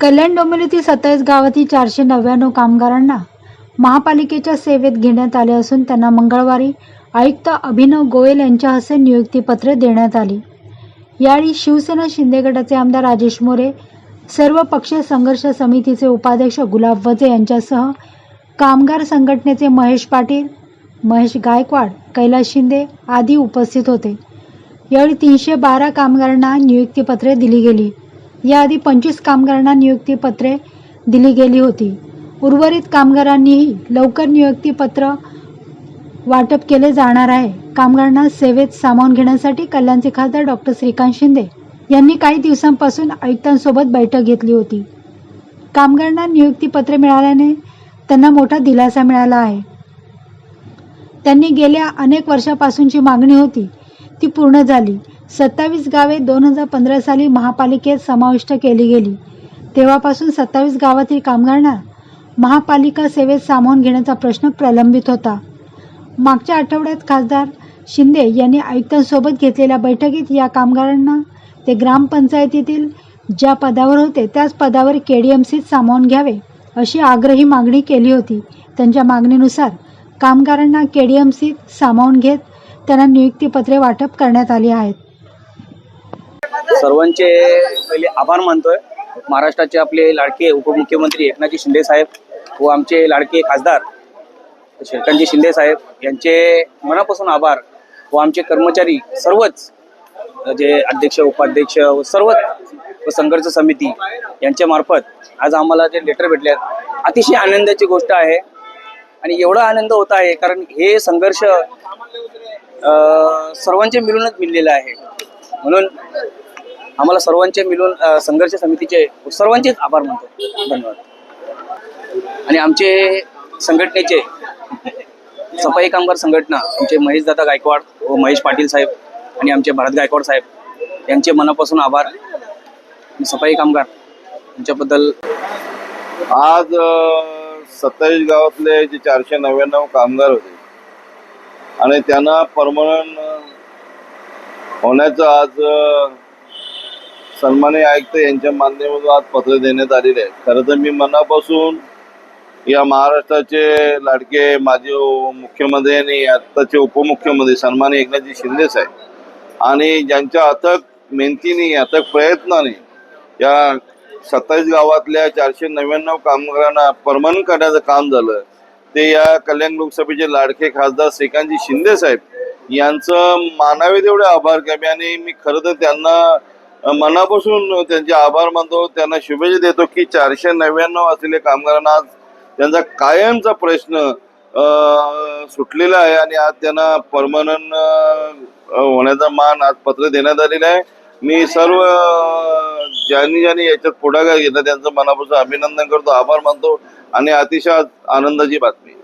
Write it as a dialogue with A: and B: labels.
A: कल्याण डोंबिवलीतील सत्तावीस गावातील चारशे नव्याण्णव कामगारांना महापालिकेच्या सेवेत घेण्यात आले असून त्यांना मंगळवारी आयुक्त अभिनव गोयल यांच्या हस्ते नियुक्तीपत्रे देण्यात आली. यावेळी शिवसेना शिंदे गटाचे आमदार राजेश मोरे सर्व पक्षीय संघर्ष समितीचे उपाध्यक्ष गुलाब वजे यांच्यासह कामगार संघटनेचे महेश पाटील महेश गायकवाड कैलास शिंदे आदी उपस्थित होते. यावेळी तीनशे बारा कामगारांना नियुक्तीपत्रे दिली गेली. याआधी पंचवीस कामगारांना नियुक्तीपत्रे दिली गेली होती. उर्वरित कामगारांनीही लवकर नियुक्तीपत्र वाटप केले जाणार आहे. कामगारांना सेवेत सामावून घेण्यासाठी कल्याणचे खासदार डॉक्टर श्रीकांत शिंदे यांनी काही दिवसांपासून आयुक्तांसोबत बैठक घेतली होती. कामगारांना नियुक्तीपत्रे मिळाल्याने त्यांना मोठा दिलासा मिळाला आहे. त्यांनी गेल्या अनेक वर्षापासूनची मागणी होती. ती पूर्ण झाली. सत्तावीस गावे दोन हजार पंधरा साली महापालिकेत समाविष्ट केली गेली. तेव्हापासून सत्तावीस गावातील कामगारांना महापालिका सेवेत सामावून घेण्याचा प्रश्न प्रलंबित होता. मागच्या आठवड्यात खासदार शिंदे यांनी आयुक्तांसोबत घेतलेल्या बैठकीत या कामगारांना ते ग्रामपंचायतीतील ज्या पदावर होते त्याच पदावर के डी एम सीत सामावून घ्यावे अशी आग्रही मागणी केली होती. त्यांच्या मागणीनुसार कामगारांना के डी एम सीत सामावून घेत त्यांना नियुक्तीपत्रे वाटप करण्यात आली आहेत.
B: सर्वांचे पहिले आभार मानतोय. महाराष्ट्राचे आपले लाडके उपमुख्यमंत्री एकनाथजी शिंदे साहेब व आमचे लाडके खासदार श्रीकांतजी शिंदे साहेब यांचे मनापासून आभार व आमचे कर्मचारी सर्वच जे अध्यक्ष उपाध्यक्ष व सर्वच व संघर्ष समिती यांच्या मार्फत आज आम्हाला जे लेटर भेटले आहेत अतिशय आनंदाची गोष्ट आहे. आणि एवढा आनंद होत आहे कारण हे संघर्ष सर्वांचे मिळूनच मिळलेलं आहे. म्हणून आम्हाला सर्वांचे मिळून संघर्ष समितीचे सर्वांचेच आभार मानतो. धन्यवाद. आणि आमचे संघटनेचे सफाई कामगार संघटना आमचे महेश दादा गायकवाड व महेश पाटील साहेब आणि आमचे भरत गायकवाड साहेब यांचे मनापासून आभार. सफाई कामगार यांच्याबद्दल
C: आज सत्तावीस गावातले जे चारशे नव्याण्णव कामगार होते आणि त्यांना परमनंट होण्याचं आज सन्माननीय आयुक्त यांच्या माध्यमातून आज पत्र देण्यात आलेले आहे खरं तर मी मनापासून या महाराष्ट्राचे लाडके माजी मुख्यमंत्री आणि आत्ताचे उपमुख्यमंत्री सन्माननीय एकनाथजी शिंदे साहेब आणि ज्यांच्या अथक मेहनतीने अथक प्रयत्नाने या सत्तावीस गावातल्या चारशे नव्याण्णव कामगारांना परमनंट करण्याचं काम झालं ते या कल्याण लोकसभेचे लाडके खासदार श्रीकांतजी शिंदे साहेब यांचं मानावे तेवढे आभार घ्यावे आणि मी खरं तर त्यांना मनापासून त्यांचे आभार मानतो त्यांना शुभेच्छा देतो की चारशे नव्याण्णव असलेल्या कामगारांना आज त्यांचा कायमचा प्रश्न सुटलेला आहे आणि आज त्यांना परमनंट होण्याचा मान आज पत्र देण्यात आलेला आहे मी सर्व ज्यांनी ज्यांनी याच्यात पुढाकार घेतला त्यांचं मनापासून अभिनंदन करतो आभार मानतो आणि अतिशय आनंदाची बातमी आहे.